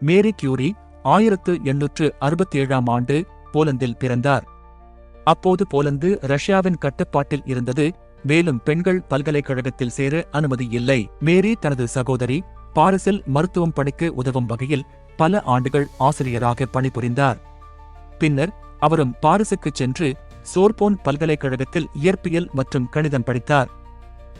Marie Curie ஆயிரத்து எண்ணூற்று அறுபத்தி ஏழாம் ஆண்டு போலந்தில் பிறந்தார். அப்போது போலந்து ரஷ்யாவின் கட்டுப்பாட்டில் இருந்தது மேலும் பெண்கள் பல்கலைக்கழகத்தில் சேர அனுமதி இல்லை. மேரி தனது சகோதரி பாரிஸில் மருத்துவம் படிக்க உதவும் வகையில் பல ஆண்டுகள் ஆசிரியராக பணிபுரிந்தார். பின்னர் அவரும் பாரிஸுக்குச் சென்று சோர்போன் பல்கலைக்கழகத்தில் இயற்பியல் மற்றும் கணிதம் படித்தார்.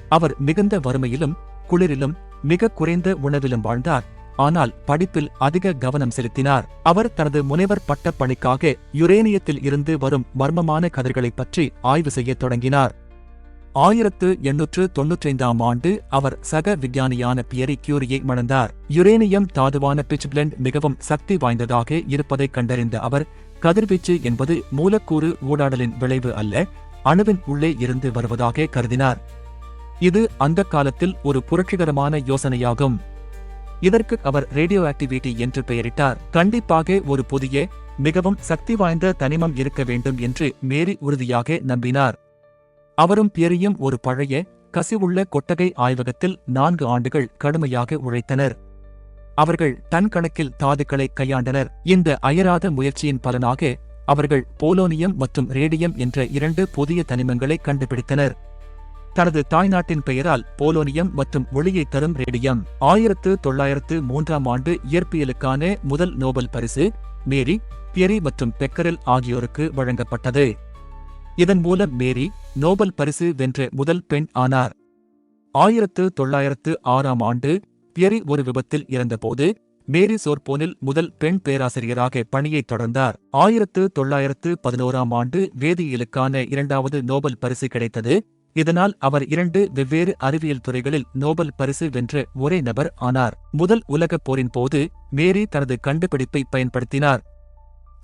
அவர் மிகுந்த வறுமையிலும் குளிரிலும் மிக குறைந்த உணவிலும் வாழ்ந்தார். ஆனால் படிப்பில் அதிக கவனம் செலுத்தினார். அவர் தனது முனைவர் பட்டப் பணிக்காக யுரேனியத்தில் இருந்து வரும் மர்மமான கதிர்களைப் பற்றி ஆய்வு செய்யத் தொடங்கினார். ஆயிரத்து எண்ணூற்று தொன்னூற்றைந்தாம் ஆண்டு அவர் சக விஞ்ஞானியான பியரி கியூரியை மணந்தார். யுரேனியம் தாதுவான பிச்பிளண்ட் மிகவும் சக்தி வாய்ந்ததாக இருப்பதைக் கண்டறிந்த அவர் கதிர்வீச்சு என்பது மூலக்கூறு ஊடாடலின் விளைவு அல்ல அணுவின் உள்ளே இருந்து வருவதாக கருதினார். இது அந்த காலத்தில் ஒரு புரட்சிகரமான யோசனையாகும். இதற்கு அவர் ரேடியோ ஆக்டிவிட்டி என்று பெயரிட்டார். கண்டிப்பாக ஒரு புதிய மிகவும் சக்தி வாய்ந்த தனிமம் இருக்க வேண்டும் என்று மேரி உறுதியாக நம்பினார். அவரும் பியரியும் ஒரு பழைய கசிவுள்ள கொட்டகை ஆய்வகத்தில் நான்கு ஆண்டுகள் கடுமையாக உழைத்தனர். அவர்கள் டன் கணக்கில் தாதுக்களை கையாண்டனர். இந்த அயராத முயற்சியின் பலனாக அவர்கள் போலோனியம் மற்றும் ரேடியம் என்ற இரண்டு புதிய தனிமங்களை கண்டுபிடித்தனர். தனது தாய்நாட்டின் பெயரால் போலோனியம் மற்றும் ஒளியை தரும் ரேடியம். ஆயிரத்து தொள்ளாயிரத்து மூன்றாம் ஆண்டு இயற்பியலுக்கான முதல் நோபல் பரிசு மேரி பியரி மற்றும் பெக்கரில் ஆகியோருக்கு வழங்கப்பட்டது. இதன் மூலம் மேரி நோபல் பரிசு வென்ற முதல் பெண் ஆனார். ஆயிரத்து தொள்ளாயிரத்து ஆறாம் ஆண்டு பியரி ஒரு விபத்தில் இறந்தபோது மேரி சோர்போனில் முதல் பெண் பேராசிரியராக பணியைத் தொடர்ந்தார். ஆயிரத்து தொள்ளாயிரத்து பதினோராம் ஆண்டு வேதியியலுக்கான இரண்டாவது நோபல் பரிசு கிடைத்தது இதனால் அவர் இரண்டு வெவ்வேறு அறிவியல் துறைகளில் நோபல் பரிசு வென்ற ஒரே நபர் ஆனார். முதல் உலகப் போரின் போது மேரி தனது கண்டுபிடிப்பை பயன்படுத்தினார்.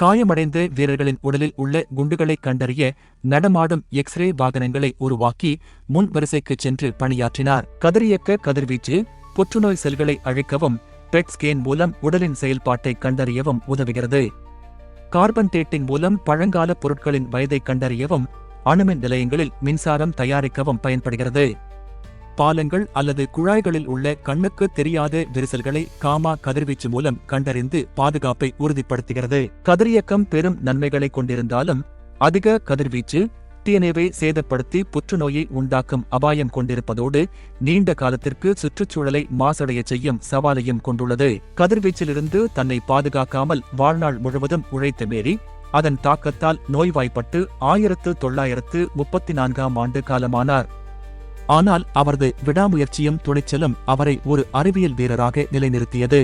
காயமடைந்த வீரர்களின் உடலில் உள்ள குண்டுகளை கண்டறிய நடமாடும் எக்ஸ்ரே வாகனங்களை உருவாக்கி முன் வரிசைக்குச் சென்று பணியாற்றினார். கதிரியக்க கதிர்வீச்சு புற்றுநோய் செல்களை அழிக்கவும் பெட் ஸ்கேன் மூலம் உடலின் செயல்பாட்டை கண்டறியவும் உதவுகிறது. கார்பன் டேட்டிங் மூலம் பழங்கால பொருட்களின் வயதை கண்டறியவும் அணுமின் நிலையங்களில் மின்சாரம் தயாரிக்கவும் பயன்படுகிறது. பாலங்கள் அல்லது குழாய்களில் உள்ள கண்ணுக்கு தெரியாத விரிசல்களை காமா கதிர்வீச்சு மூலம் கண்டறிந்து பாதுகாப்பை உறுதிப்படுத்துகிறது. கதிரியக்கம் பெரும் நன்மைகளை கொண்டிருந்தாலும் அதிக கதிர்வீச்சு டிஎன்ஏவை சேதப்படுத்தி புற்றுநோயை உண்டாக்கும் அபாயம் கொண்டிருப்பதோடு நீண்ட காலத்திற்கு சுற்றுச்சூழலை மாசடையச் செய்யும் சவாலையும் கொண்டுள்ளது. கதிர்வீச்சிலிருந்து தன்னை பாதுகாக்காமல் வாழ்நாள் முழுவதும் உழைத்த மேரி அதன் தாக்கத்தால் நோய்வாய்ப்பட்டு ஆயிரத்து தொள்ளாயிரத்து முப்பத்தி நான்காம் ஆண்டு காலமானார். ஆனால் அவரது விடாமுயற்சியும் துணிச்சலும் அவரை ஒரு அறிவியல் வீரராக நிலைநிறுத்தியது.